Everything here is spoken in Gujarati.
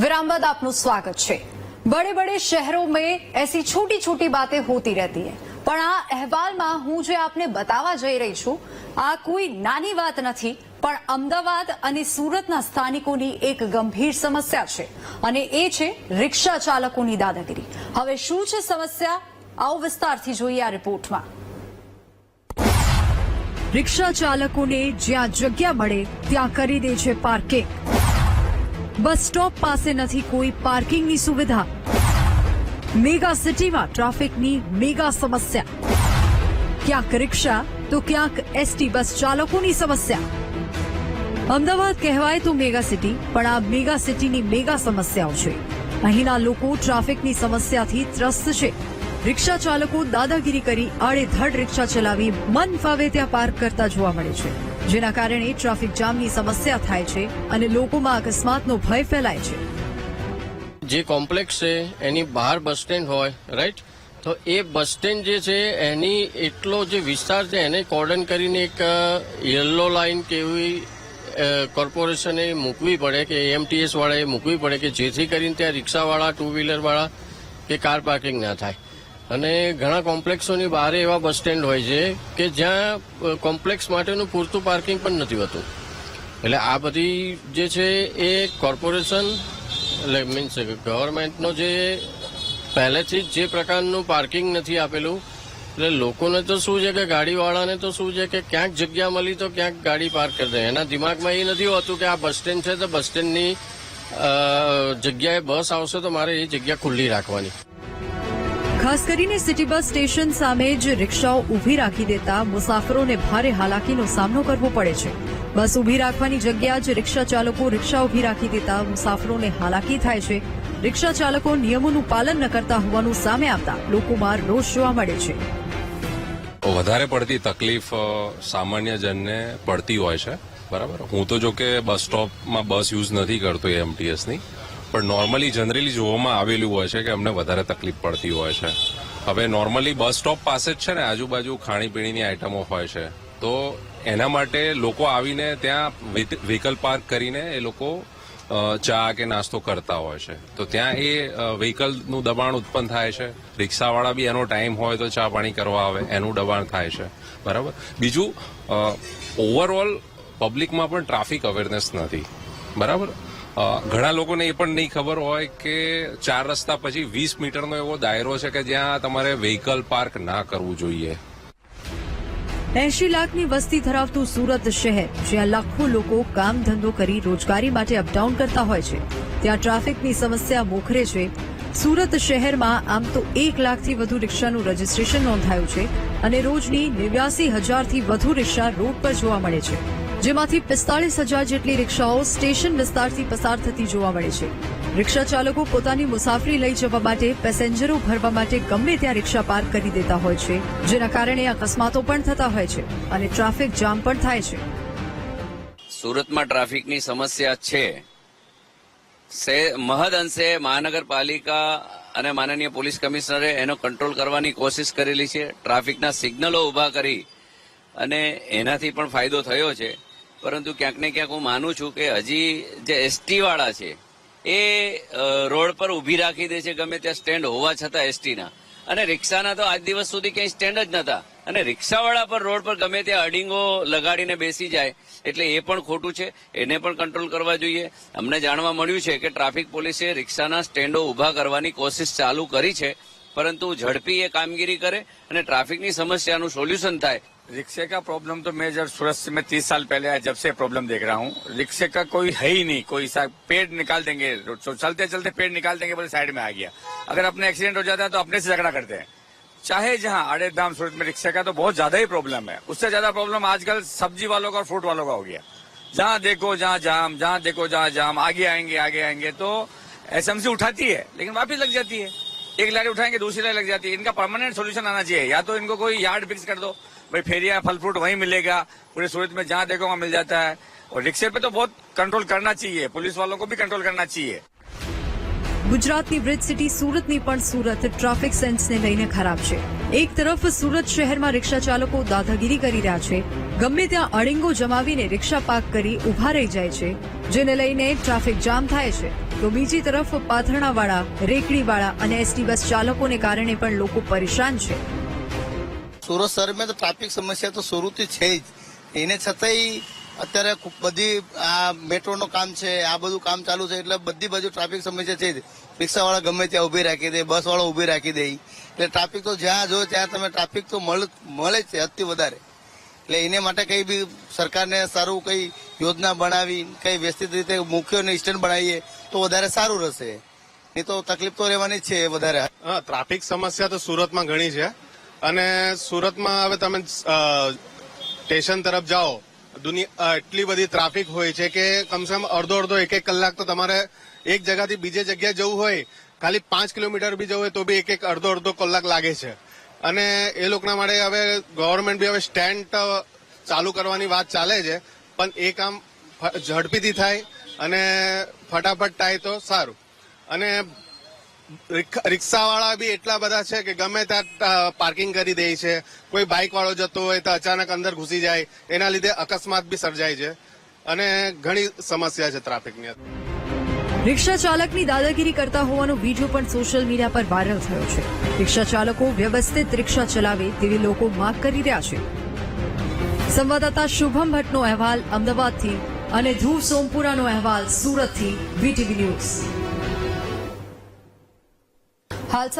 विराम बाद आपનું સ્વાગત છે. બડે બડે શહેરો મેં એસી છોટી છોટી બાતે હોતી રહેતી હૈ. પણ આ અહેવાલમાં હું જે આપને બતાવવા જઈ રહી છું, આ કોઈ નાની વાત નથી, પણ અમદાવાદ અને સુરતના સ્થાનિકોની એક ગંભીર સમસ્યા છે. અને એ છે રિક્ષા ચાલકોની દાદાગીરી. હવે શું છે સમસ્યા? આવો વિસ્તારથી જોઈએ આ રિપોર્ટમાં. રિક્ષા ચાલકોને જ્યાં જગ્યા મળે, ત્યાં કરી દે છે પાર્કિંગ. બસ સ્ટોપ પાસે નથી કોઈ પાર્કિંગની સુવિધા. મેગા સિટીમાં ટ્રાફિકની મેગા સમસ્યા. ક્યાંક રિક્ષા, તો ક્યાંક એસટી બસ ચાલકોની સમસ્યા. અમદાવાદ કહેવાય તો મેગા સિટી, પણ આ મેગા સિટીની મેગા સમસ્યાઓ છે. અહીંના લોકો ટ્રાફિકની સમસ્યાથી ત્રસ્ત છે. રિક્ષા ચાલકો દાદાગીરી કરી આડેધડ રિક્ષા ચલાવી મન ફાવે ત્યાં પાર્ક કરતા જોવા મળે છે. જેના કારણે ટ્રાફિક જામની સમસ્યા થાય છે અને લોકોમાં અકસ્માતનો ભય ફેલાય છે. જે કોમ્પ્લેક્સ છે, એની બહાર બસ સ્ટેન્ડ હોય રાઈટ તો એ બસ સ્ટેન્ડ જે છે, એની એટલો જે વિસ્તાર છે, એને કોર્ડન કરીને એક યલો લાઇન કે એવી કોર્પોરેશને મૂકવી પડે કે એમટીએસ વાળાએ મૂકવી પડે કે જેથી કરીને ત્યાં રિક્ષાવાળા ટુ વ્હીલરવાળા કે કાર પાર્કિંગ ના થાય. અને ઘણા કોમ્પ્લેક્સોની બહાર એવા બસ સ્ટેન્ડ હોય છે કે જ્યાં કોમ્પ્લેક્સ માટેનું પૂરતું પાર્કિંગ પણ નથી હોતું. એટલે આ બધી જે છે એ કોર્પોરેશન, એટલે મીન્સ ગવર્મેન્ટનો જે પહેલેથી જ જે પ્રકારનું પાર્કિંગ નથી આપેલું, એટલે લોકોને તો શું છે કે ગાડીવાળાને તો શું છે કે ક્યાંક જગ્યા મળી તો ક્યાંક ગાડી પાર્ક કરી દે. એના દિમાગમાં એ નથી હોતું કે આ બસ સ્ટેન્ડ છે તો બસ સ્ટેન્ડની જગ્યાએ બસ આવશે તો મારે એ જગ્યા ખુલ્લી રાખવાની. ખાસ કરીને સિટી બસ સ્ટેશન સામે જ રિક્ષાઓ ઊભી રાખી દેતા મુસાફરોને ભારે હાલાકીનો સામનો કરવો પડે છે. બસ ઊભી રાખવાની જગ્યા જ રિક્ષા ચાલકો રિક્ષા ઊભી રાખી દેતા મુસાફરોને હાલાકી થાય છે. રિક્ષા ચાલકો નિયમોનું પાલન ન કરતા હોવાનું સામે આવતા લોકોમાં રોષ જોવા મળે છે. વધારે પડતી તકલીફ સામાન્ય જનને પડતી હોય છે. બરાબર? હું તો જો કે બસ સ્ટોપમાં બસ યુઝ નથી કરતો એમટીએસની પણ નોર્મલી જનરલી જોવામાં આવેલું હોય છે કે અમને વધારે તકલીફ પડતી હોય છે. હવે નોર્મલી બસ સ્ટોપ પાસે જ છે ને, આજુબાજુ ખાણીપીણીની આઇટમો હોય છે. તો એના માટે લોકો આવીને ત્યાં વ્હીકલ પાર્ક કરીને એ લોકો ચા કે નાસ્તો કરતા હોય છે. તો ત્યાં એ વ્હીકલનું દબાણ ઉત્પન્ન થાય છે. રિક્ષાવાળા બી એનો ટાઈમ હોય તો ચા પાણી કરવા આવે, એનું દબાણ થાય છે. બરાબર? બીજું ઓવરઓલ પબ્લિકમાં પણ ટ્રાફિક અવેરનેસ નથી. બરાબર? ઘણા લોકોને એ પણ નહીં ખબર હોય કે ચાર રસ્તા પછી વીસ મીટરનો એવો દાયરો છે કે જ્યાં તમારે વ્હીકલ પાર્ક ના કરવું જોઈએ. એંશી લાખની વસ્તી ધરાવતું સુરત શહેર, જ્યાં લાખો લોકો કામ ધંધો કરી રોજગારી માટે અપડાઉન કરતા હોય છે. ત્યાં ટ્રાફિકની સમસ્યા મોખરે છે. સુરત શહેરમાં આમ તો એક લાખથી વધુ રિક્ષાનું રજીસ્ટ્રેશન નોંધાયું છે અને રોજની નેવ્યાસી હજારથી વધુ રિક્ષા રોડ પર જોવા મળે છે. જેમાંથી પિસ્તાળીસ હજાર જેટલી રિક્ષાઓ સ્ટેશન વિસ્તારથી પસાર થતી જોવા મળે છે. રિક્ષા ચાલકો પોતાની મુસાફરી લઈ જવા માટે પેસેન્જરો ભરવા માટે ગમે ત્યાં રિક્ષા પાર્ક કરી દેતા હોય છે, જેના કારણે અકસ્માતો પણ થતા હોય છે અને ટ્રાફિક જામ પણ થાય છે. સુરતમાં ટ્રાફિકની સમસ્યા છે. મહદ અંશે મહાનગરપાલિકા અને માનનીય પોલીસ કમિશનરે એનો કંટ્રોલ કરવાની કોશિશ કરેલી છે. ટ્રાફિકના સિગ્નલો ઊભા કરી અને એનાથી પણ ફાયદો થયો છે. પરંતુ ક્યાંક ને ક્યાંક હું માનું છું કે હજી જે એસટી વાળા છે, એ રોડ પર ઊભી રાખી દે છે ગમે ત્યાં સ્ટેન્ડ હોવા છતાં એસટીના. અને રિક્ષાના તો આજ દિવસ સુધી ક્યાંય સ્ટેન્ડ જ નતા અને રિક્ષાવાળા પર રોડ પર ગમે ત્યાં અડિંગો લગાડીને બેસી જાય, એટલે એ પણ ખોટું છે. એને પણ કંટ્રોલ કરવા જોઈએ. અમને જાણવા મળ્યું છે કે ટ્રાફિક પોલીસે રિક્ષાના સ્ટેન્ડો ઊભા કરવાની કોશિશ ચાલુ કરી છે. પરંતુ ઝડપી એ કામગીરી કરે અને ટ્રાફિકની સમસ્યાનું સોલ્યુશન થાય रिक्शे का प्रॉब्लम तो मैं जब सूरत से मैं तीस साल पहले आया जब से प्रॉब्लम देख रहा हूँ रिक्शे का कोई है ही नहीं कोई सा पेड़ निकाल देंगे तो चलते चलते पेड़ निकाल देंगे बोले साइड में आ गया अगर अपने एक्सीडेंट हो जाता है तो अपने से झगड़ा करते हैं चाहे जहाँ आड़े धाम सूरत में रिक्शे का तो बहुत ज्यादा ही प्रॉब्लम है उससे ज्यादा प्रॉब्लम आजकल सब्जी वालों का और फ्रूट वालों का हो गया जहाँ देखो जहाँ जाम जहाँ देखो जहाँ जाम आगे आएंगे आगे आएंगे तो एसएमसी उठाती है लेकिन वापिस लग जाती है एक लहर उठाएँगे, दूसरी लहर लग जाती है। इनका परमानेंट सोल्यूशन आना चाहिए। या तो इनको कोई यार्ड फिक्स कर दो। भाई फेरिया, फल फ्रूट वहीं मिलेगा। पूरे सूरत में जहाँ देखो वहाँ मिल जाता है। और रिक्शे पे तो बहुत कंट्रोल करना चाहिए। पुलिस वालों को भी कंट्रोल करना चाहिए। ગુજરાતની બ્રિજ સિટી સુરતની પણ સુરત. ટ્રાફિક સેન્સને લઈને ખરાબ છે. એક તરફ સુરત શહેરમાં રિક્ષા ચાલકો દાદાગીરી કરી રહ્યા છે. ગમે ત્યાં અડિંગો જમાવીને રિક્ષા પાર્ક કરી ઊભા રહી જાય છે. જેને લઈને ટ્રાફિક જામ થાય છે. તો બીજી તરફ પાથરણાવાળા, રેકડીવાળા અને એસટી બસ ચાલકોને કારણે પણ લોકો પરેશાન છે. સુરત શહેરમાં તો ટ્રાફિક સમસ્યા તો શરૂથી છે જ. એને છતાંય અત્યારે બધી આ મેટ્રોનું કામ છે, આ બધું કામ ચાલુ છે, એટલે બધી બાજુ ટ્રાફિક સમસ્યા છે, જ રિક્ષાવાળા ગમે ત્યાં ઊભી રાખી દે, બસવાળો ઊભી રાખી દે. એટલે ટ્રાફિક તો જ્યાં જો ત્યાં તમે ટ્રાફિક તો મળે જ છે, અતિ વધારે. એટલે એને માટે કંઈ બી સરકારને સારું કંઈ યોજના બનાવી, કંઈ વ્યવસ્થિત રીતે મુખ્ય સ્ટેન્ડ બનાવીએ, તો વધારે સારું રહેશે. એ તો તકલીફ તો રહેવાની છે વધારે. ટ્રાફિક સમસ્યા તો સુરતમાં ઘણી છે. અને સુરતમાં હવે તમે સ્ટેશન તરફ જાઓ દુનિયા એટલી બધી ટ્રાફિક હોય છે કે કમસેમ અડધો અડધો એક એક કલાક તો તમારે એક જગ્યાથી બીજે જગ્યાએ જવું હોય, ખાલી પાંચ કિલોમીટર બી જવું હોય તો બી એક એક અડધો અડધો કલાક લાગે છે. અને એ લોકોના માટે હવે ગવર્મેન્ટ બી હવે સ્ટેન્ડ ચાલુ કરવાની વાત ચાલે છે, પણ એ કામ ઝડપીથી થાય અને ફટાફટ થાય તો સારું. અને રિક્ષાવાળા બી એટલા બધા છે કે ગમે ત્યાં પાર્કિંગ કરી દે છે. કોઈ બાઇક વાળો જતો હોય તો અચાનક અંદર ઘૂસી જાય. એના લીધે અકસ્માત બી સર્જાય છે. અને ઘણી સમસ્યા છે ટ્રાફિકની રિક્ષા ચાલકની દાદાગીરી કરતા હોવાનો વીડિયો પણ સોશિયલ મીડિયા પર વાયરલ થયો છે. રિક્ષા ચાલકો વ્યવસ્થિત રિક્ષા ચલાવે તેવી લોકો માંગ કરી રહ્યા છે. સંવાદદાતા શુભમ ભટ્ટનો અહેવાલ અમદાવાદથી અને ધ્રુવ સોમપુરાનો અહેવાલ સુરતથી વીટીવી ન્યૂઝ. હાલ